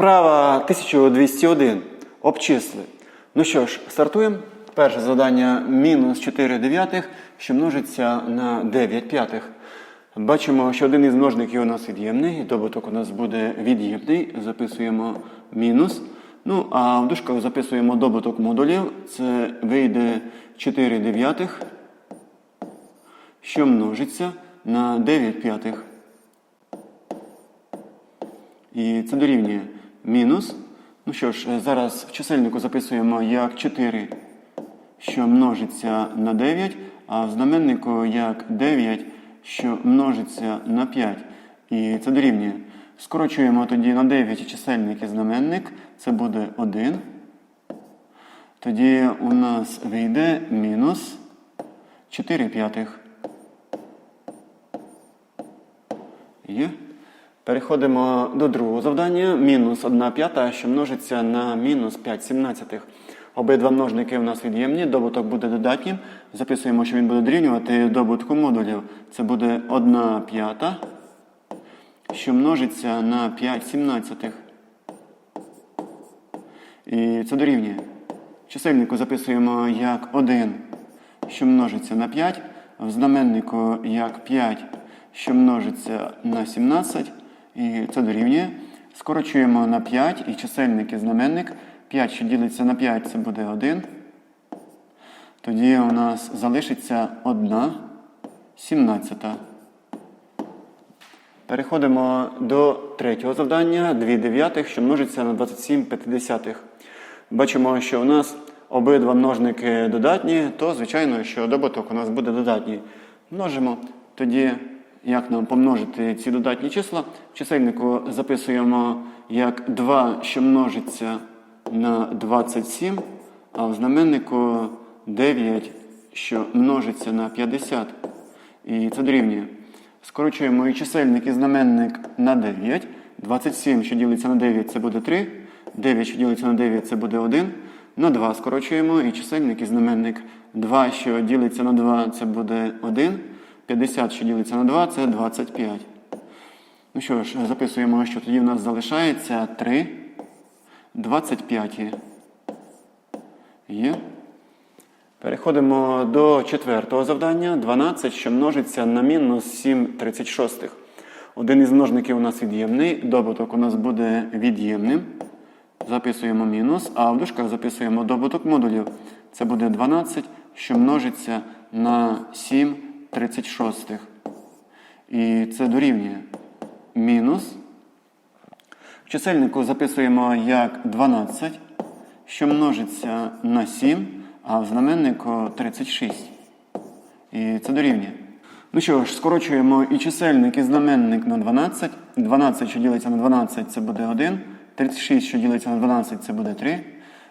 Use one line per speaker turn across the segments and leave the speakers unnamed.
Вправа 1201. Обчисли. Ну що ж, стартуємо. Перше завдання мінус 4 дев'ятих, що множиться на 9 п'ятих. Бачимо, що один із множників у нас від'ємний, добуток у нас буде від'ємний. Записуємо мінус. Ну, а в дужках записуємо добуток модулів. Це вийде 4 дев'ятих, що множиться на 9 п'ятих. І це дорівнює мінус. Ну що ж, зараз в чисельнику записуємо як 4, що множиться на 9, а в знаменнику як 9, що множиться на 5. І це дорівнює. Скорочуємо тоді на 9 чисельник і знаменник. Це буде 1. Тоді у нас вийде мінус 4 п'ятих. Є. Переходимо до другого завдання. Мінус 1 п'ята, що множиться на мінус 5 сімнадцятих. Обидва множники у нас від'ємні, добуток буде додатнім. Записуємо, що він буде дорівнювати добутку модулів. Це буде 1 п'ята, що множиться на 5 сімнадцятих. І це дорівнює. Чисельнику записуємо як 1, що множиться на 5, в знаменнику як 5, що множиться на 17, і це дорівнює. Скорочуємо на 5 і чисельник і знаменник. 5, що ділиться на 5, це буде 1. Тоді у нас залишиться 1 сімнадцята. Переходимо до третього завдання. 2 дев'ятих, що множиться на 27 п'ятдесятих. Бачимо, що у нас обидва множники додатні, то, звичайно, що добуток у нас буде додатній. Множимо. Тоді, як нам помножити ці додатні числа? В чисельнику записуємо як 2, що множиться на 27, а в знаменнику 9, що множиться на 50. І це дорівнює. Скорочуємо і чисельник і знаменник на 9. 27, що ділиться на 9, це буде 3. 9, що ділиться на 9, це буде 1. На 2 скорочуємо і чисельник і знаменник. 2, що ділиться на 2, це буде 1. 50, що ділиться на 2, це 25. Ну що ж, записуємо, що тоді в нас залишається 3. 25. Є. Переходимо до четвертого завдання. 12, що множиться на мінус 7 36. Один із множників у нас від'ємний, добуток у нас буде від'ємним. Записуємо мінус, а в дужках записуємо добуток модулів. Це буде 12, що множиться на 7 36. І це дорівнює мінус. В чисельнику записуємо як 12, що множиться на 7, а в знаменнику 36. І це дорівнює. Ну що ж, скорочуємо і чисельник, і знаменник на 12. 12, що ділиться на 12, це буде 1. 36, що ділиться на 12, це буде 3.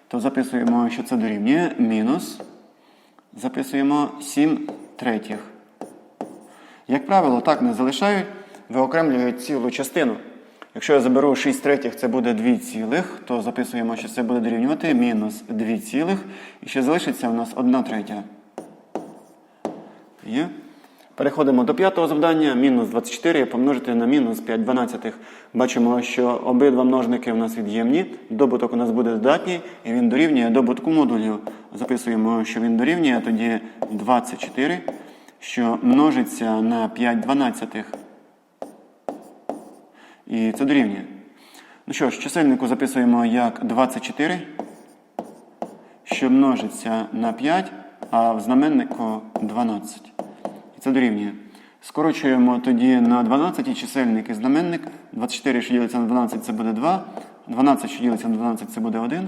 То записуємо, що це дорівнює. Мінус. Записуємо 7 третіх. Як правило, так не залишають, виокремлюють цілу частину. Якщо я заберу 6 третіх, це буде 2 цілих, то записуємо, що це буде дорівнювати мінус 2 цілих. І ще залишиться у нас 1 третя. Є. Переходимо до п'ятого завдання. Мінус 24 помножити на мінус 5 дванадцятих. Бачимо, що обидва множники у нас від'ємні. Добуток у нас буде додатній, і він дорівнює добутку модулів. Записуємо, що він дорівнює тоді 24, що множиться на 5 дванадцятих. І це дорівнює. Ну що ж, чисельнику записуємо як 24, що множиться на 5, а в знаменнику 12. І це дорівнює. Скорочуємо тоді на 12 чисельник і знаменник. 24, що ділиться на 12, це буде 2. 12, що ділиться на 12, це буде 1.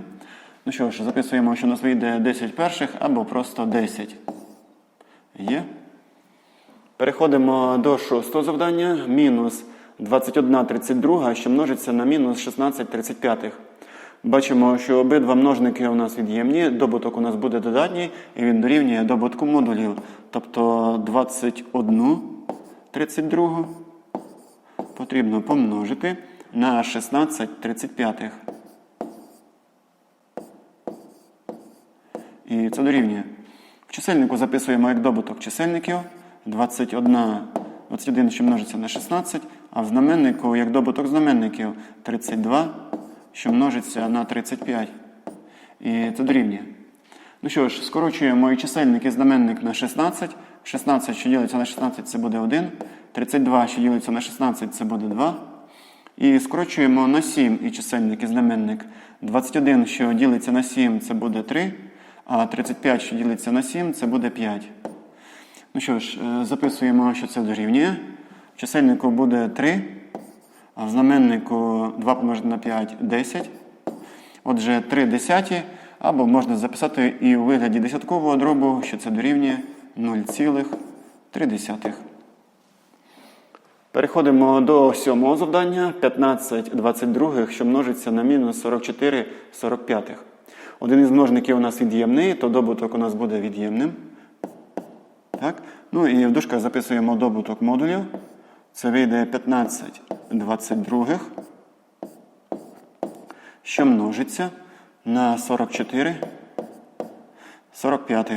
Ну що ж, записуємо, що у нас вийде 10 перших або просто 10. Є. Переходимо до шостого завдання. Мінус 21 32, що множиться на мінус 16 35. Бачимо, що обидва множники у нас від'ємні, добуток у нас буде додатній, і він дорівнює добутку модулів. Тобто 21 32 потрібно помножити на 16 35. І це дорівнює. В чисельнику записуємо як добуток чисельників 21, 21, що множиться на 16, а в знаменнику як добуток знаменників 32 що множиться на 35. І це дорівнює. Ну що ж, скорочуємо і чисельник і знаменник на 16. 16, що ділиться на 16, це буде 1. 32, що ділиться на 16, це буде 2. І скорочуємо на 7 і чисельник і знаменник. 21, що ділиться на 7, це буде 3. А 35, що ділиться на 7, це буде 5. Ну що ж, е, записуємо, що це дорівнює. В чисельнику буде 3, а в знаменнику 2 помножити на 5 10. Отже, 3 десяті, або можна записати і у вигляді десяткового дробу, що це дорівнює 0,3. Переходимо до сьомого завдання 15 22, що множиться на мінус 44 45. Один із множників у нас від'ємний, то добуток у нас буде від'ємним. Так? Ну і в дужках записуємо добуток модулів. Це вийде 15 22, що множиться на 44 45.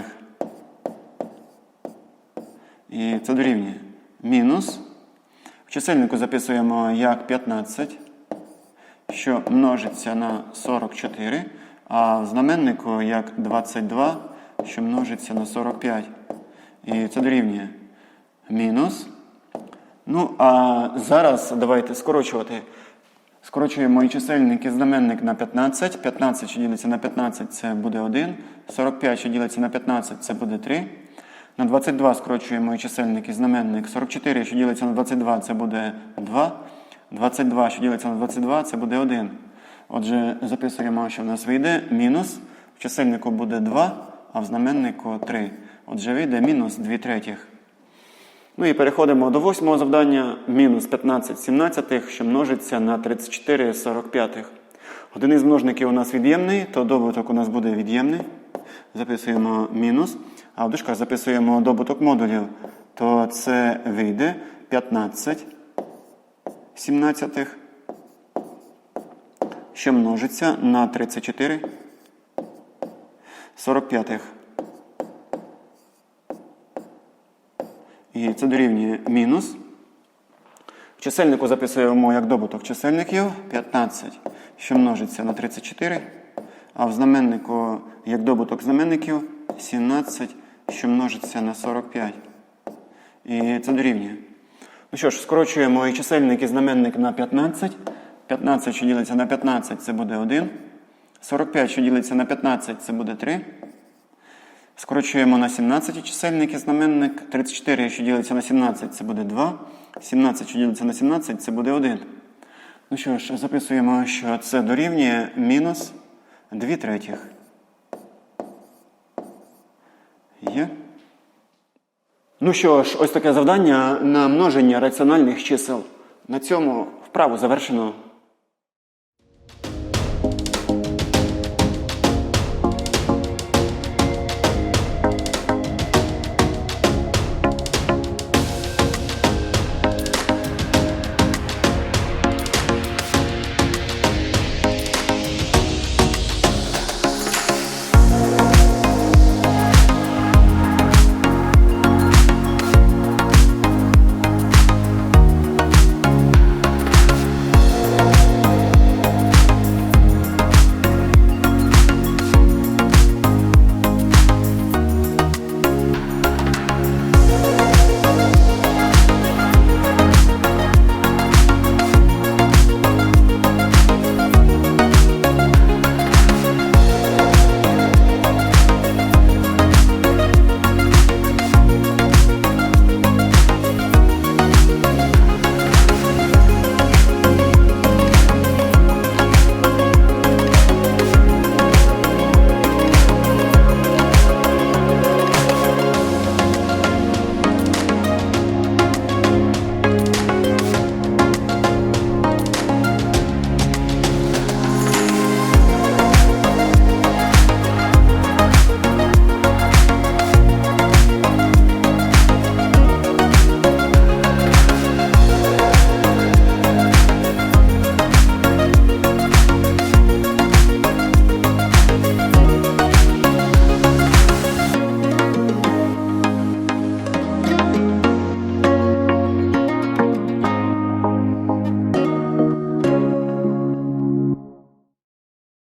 І це дорівнює мінус. В чисельнику записуємо як 15, що множиться на 44, а в знаменнику як 22, що множиться на 45. І це дорівнює мінус. Ну, а зараз давайте скорочувати. Скорочуємо і чисельник і знаменник на 15. 15, що ділиться на 15, це буде 1. 45, що ділиться на 15, це буде 3. На 22 скорочуємо і чисельник і знаменник. 44, що ділиться на 22, це буде 2. 22, що ділиться на 22, це буде 1. Отже, записуємо, що в нас вийде мінус. В чисельнику буде 2, а в знаменнику 3. Отже, вийде мінус 2 третіх. Ну і переходимо до восьмого завдання. Мінус 15 17, що множиться на 34 45. Один із множників у нас від'ємний, то добуток у нас буде від'ємний. Записуємо мінус. А в дужках записуємо добуток модулів. То це вийде 15 17, що множиться на 34 45. І це дорівнює мінус. В чисельнику записуємо як добуток чисельників 15, що множиться на 34. А в знаменнику як добуток знаменників 17, що множиться на 45. І це дорівнює. Ну що ж, скорочуємо і чисельник і знаменник на 15. 15, що ділиться на 15, це буде 1. 45, що ділиться на 15, це буде 3. Скорочуємо на 17 чисельник і знаменник. 34, що ділиться на 17, це буде 2. 17, що ділиться на 17, це буде 1. Ну що ж, записуємо, що це дорівнює мінус 2 третіх. Є. Ну що ж, ось таке завдання на множення раціональних чисел. На цьому вправу завершено.